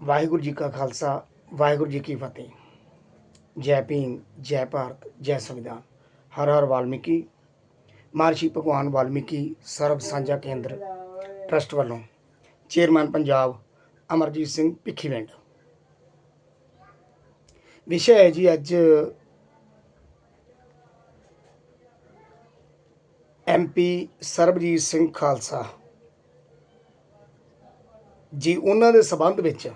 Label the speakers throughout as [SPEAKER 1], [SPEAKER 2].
[SPEAKER 1] ਵਾਹਿਗੁਰੂ ਜੀ ਕਾ ਖਾਲਸਾ, ਵਾਹਿਗੁਰੂ ਜੀ ਕੀ ਫਤਿਹ। ਜੈ ਭੀਮ, ਜੈ ਭਾਰਤ, ਜੈ ਸੰਵਿਧਾਨ। ਹਰ ਹਰ ਵਾਲਮੀਕੀ ਮਹਰਸ਼ੀ ਭਗਵਾਨ ਵਾਲਮੀਕੀ ਸਰਬ ਸਾਂਝਾ ਕੇਂਦਰ ਟਰਸਟ ਵੱਲੋਂ ਚੇਅਰਮੈਨ ਪੰਜਾਬ ਅਮਰਜੀਤ ਸਿੰਘ ਭਿੱਖੀਵਿੰਡ। ਵਿਸ਼ਾ ਹੈ ਜੀ ਅੱਜ ਐਮਪੀ ਸਰਬਜੀਤ ਸਿੰਘ ਖਾਲਸਾ। ਜੀ, ਉਹਨਾਂ ਦੇ ਸਬੰਧ ਵਿੱਚ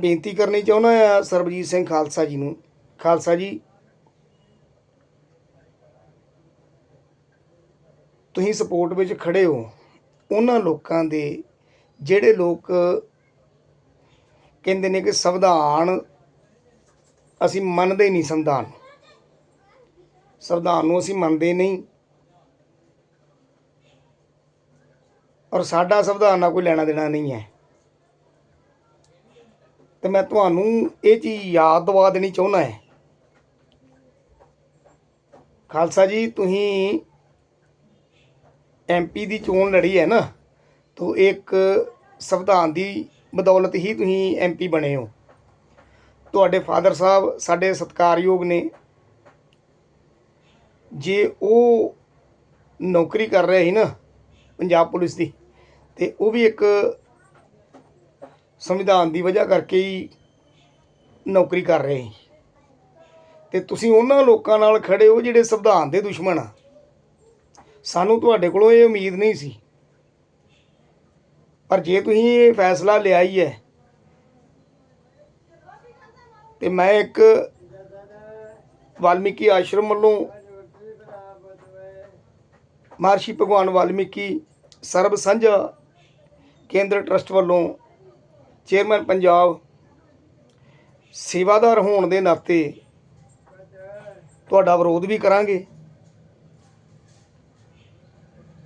[SPEAKER 1] ਬੇਨਤੀ ਕਰਨੀ ਚਾਹੁੰਦਾ ਆ ਸਰਬਜੀਤ ਸਿੰਘ ਖਾਲਸਾ ਜੀ ਨੂੰ। ਖਾਲਸਾ ਜੀ, ਤੁਸੀਂ ਸਪੋਰਟ ਵਿੱਚ ਖੜੇ ਹੋ। ਉਹਨਾਂ ਲੋਕਾਂ ਦੇ ਜਿਹੜੇ ਲੋਕ ਕਹਿੰਦੇ ਨੇ ਕਿ ਸੰਵਿਧਾਨ ਅਸੀਂ ਮੰਨਦੇ ਨਹੀਂ ਸੰਵਿਧਾਨ। ਸੰਵਿਧਾਨ ਨੂੰ ਅਸੀਂ ਮੰਨਦੇ ਨਹੀਂ। ਔਰ ਸਾਡਾ ਸੰਵਿਧਾਨ ਨਾਲ ਕੋਈ ਲੈਣਾ ਦੇਣਾ ਨਹੀਂ ਹੈ। ਤੇ ਮੈਂ ਤੁਹਾਨੂੰ ਇਹ ਚੀਜ਼ ਯਾਦ ਦਵਾ ਦੇਣੀ ਚਾਹੁੰਦਾ ਹੈ। ਖਾਲਸਾ ਜੀ, ਤੁਸੀਂ ਐਮਪੀ ਦੀ ਚੋਣ ਲੜੀ ਹੈ ਨਾ, ਤੋ ਇੱਕ ਸੰਵਿਧਾਨ ਦੀ ਬਦੌਲਤ ਹੀ ਤੁਸੀਂ ਐਮਪੀ ਬਣੇ ਹੋ। ਤੁਹਾਡੇ ਫਾਦਰ ਸਾਹਿਬ ਸਾਡੇ ਸਤਿਕਾਰਯੋਗ ਨੇ। ਜੇ ਉਹ ਨੌਕਰੀ ਕਰ ਰਹੇ ਸੀ ਨਾ, ਪੰਜਾਬ ਪੁਲਿਸ ਦੀ, ਤੇ ਉਹ ਵੀ ਇੱਕ ਸੰਵਿਧਾਨ ਦੀ ਵਜ੍ਹਾ ਕਰਕੇ ਹੀ ਨੌਕਰੀ ਕਰ ਰਹੇ ਸੀ। ਤੇ ਤੁਸੀਂ ਉਹਨਾਂ ਲੋਕਾਂ ਨਾਲ ਖੜੇ ਹੋ ਜਿਹੜੇ ਸੰਵਿਧਾਨ ਦੇ ਦੁਸ਼ਮਣ ਆ। ਸਾਨੂੰ ਤੁਹਾਡੇ ਕੋਲੋਂ ਇਹ ਉਮੀਦ ਨਹੀਂ ਸੀ। ਪਰ ਜੇ ਤੁਸੀਂ ਇਹ ਫੈਸਲਾ ਲਿਆ ਹੀ ਹੈ, ਤੇ ਮੈਂ ਇੱਕ ਵਾਲਮੀਕੀ ਆਸ਼ਰਮ ਵੱਲੋਂ ਮਹਰਸ਼ੀ ਭਗਵਾਨ ਵਾਲਮੀਕੀ ਸਰਬ ਸਾਂਝਾ ਕੇਂਦਰ ਟਰਸਟ ਵੱਲੋਂ ਚੇਅਰਮੈਨ ਪੰਜਾਬ ਸੇਵਾਦਾਰ ਹੋਣ ਦੇ ਨਾਤੇ ਤੁਹਾਡਾ ਵਿਰੋਧ ਵੀ ਕਰਾਂਗੇ।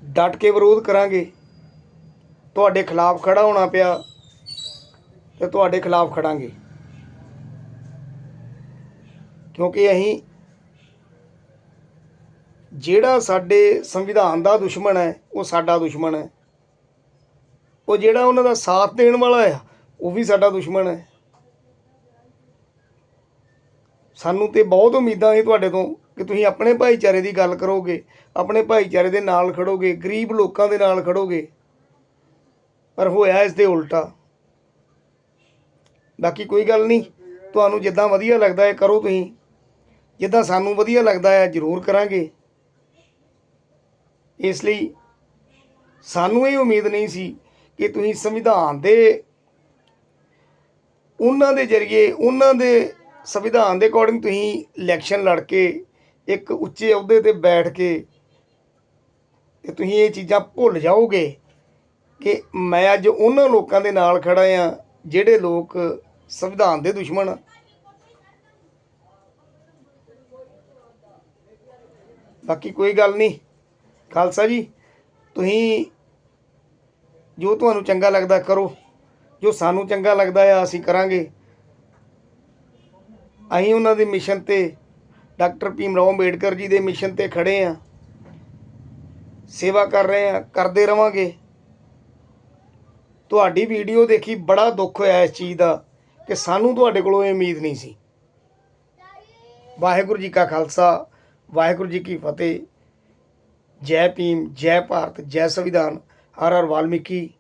[SPEAKER 1] ਡਟ ਕੇ ਵਿਰੋਧ ਕਰਾਂਗੇ। ਤੁਹਾਡੇ ਖਿਲਾਫ ਖੜਾ ਹੋਣਾ ਪਿਆ ਤੇ ਤੁਹਾਡੇ ਖਿਲਾਫ ਖੜਾਂਗੇ। ਕਿਉਂਕਿ ਅਸੀਂ ਜਿਹੜਾ ਸਾਡੇ ਸੰਵਿਧਾਨ ਦਾ ਦੁਸ਼ਮਣ ਹੈ, ਉਹ ਸਾਡਾ ਦੁਸ਼ਮਣ ਹੈ। ਉਹ ਜਿਹੜਾ ਉਹਨਾਂ ਦਾ ਸਾਥ ਦੇਣ ਵਾਲਾ ਆ ਉਹ ਵੀ ਸਾਡਾ ਦੁਸ਼ਮਣ ਹੈ। ਸਾਨੂੰ ਤੇ ਬਹੁਤ ਉਮੀਦਾਂ ਸੀ ਤੁਹਾਡੇ ਤੋਂ ਕਿ ਤੁਸੀਂ ਆਪਣੇ ਭਾਈਚਾਰੇ ਦੀ ਗੱਲ ਕਰੋਗੇ, ਆਪਣੇ ਭਾਈਚਾਰੇ ਦੇ ਨਾਲ ਖੜੋਗੇ, ਗਰੀਬ ਲੋਕਾਂ ਦੇ ਨਾਲ ਖੜੋਗੇ। ਪਰ ਹੋਇਆ ਇਸ ਦੇ ਉਲਟਾ। ਬਾਕੀ ਕੋਈ ਗੱਲ ਨਹੀਂ, ਤੁਹਾਨੂੰ ਜਿੱਦਾਂ ਵਧੀਆ ਲੱਗਦਾ ਹੈ ਕਰੋ ਤੁਸੀਂ। ਜਿੱਦਾਂ ਸਾਨੂੰ ਵਧੀਆ ਲੱਗਦਾ ਹੈ, ਜ਼ਰੂਰ ਕਰਾਂਗੇ। ਇਸ ਲਈ ਸਾਨੂੰ ਇਹ ਉਮੀਦ ਨਹੀਂ ਸੀ ਕਿ ਤੁਸੀਂ ਸੰਵਿਧਾਨ ਦੇ ਉਹਨਾਂ ਦੇ ਜ਼ਰੀਏ, ਉਹਨਾਂ ਦੇ ਸੰਵਿਧਾਨ ਦੇ ਅਕੋਰਡਿੰਗ ਤੁਸੀਂ ਇਲੈਕਸ਼ਨ ਲੜ ਕੇ ਇੱਕ ਉੱਚੇ ਅਹੁਦੇ ਤੇ ਬੈਠ ਕੇ ਤੇ ਤੁਸੀਂ ਇਹ ਚੀਜ਼ਾਂ ਭੁੱਲ ਜਾਓਗੇ ਕਿ ਮੈਂ ਅੱਜ ਉਹਨਾਂ ਲੋਕਾਂ ਦੇ ਨਾਲ ਖੜਾ ਆ ਜਿਹੜੇ ਲੋਕ ਸੰਵਿਧਾਨ ਦੇ ਦੁਸ਼ਮਣ ਆ। ਬਾਕੀ ਕੋਈ ਗੱਲ ਨਹੀਂ। ਖਾਲਸਾ ਜੀ, ਤੁਸੀਂ ਜੋ ਤੁਹਾਨੂੰ ਚੰਗਾ ਲੱਗਦਾ ਕਰੋ। ਜੋ ਸਾਨੂੰ ਚੰਗਾ ਲੱਗਦਾ ਆ, ਅਸੀਂ ਕਰਾਂਗੇ। ਅਸੀਂ ਉਹਨਾਂ ਦੇ ਮਿਸ਼ਨ ਤੇ, ਡਾਕਟਰ ਭੀਮ ਰਾਓ ਅੰਬੇਡਕਰ ਜੀ ਦੇ ਮਿਸ਼ਨ ਤੇ ਖੜੇ ਆ। ਸੇਵਾ ਕਰ ਰਹੇ ਆ, ਕਰਦੇ ਰਵਾਂਗੇ। ਤੁਹਾਡੀ ਵੀਡੀਓ ਦੇਖੀ ਬੜਾ ਦੁੱਖ ਹੋਇਆ ਇਸ ਚੀਜ਼ ਦਾ ਕਿ ਸਾਨੂੰ ਤੁਹਾਡੇ ਕੋਲੋਂ ਇਹ ਉਮੀਦ ਨਹੀਂ ਸੀ। ਵਾਹਿਗੁਰੂ ਜੀ ਕਾ ਖਾਲਸਾ, ਵਾਹਿਗੁਰੂ ਜੀ ਕੀ ਫਤਿਹ। ਜੈ ਭੀਮ, ਜੈ ਭਾਰਤ, ਜੈ ਸੰਵਿਧਾਨ, ਹਰ ਹਰ ਵਾਲਮੀਕੀ।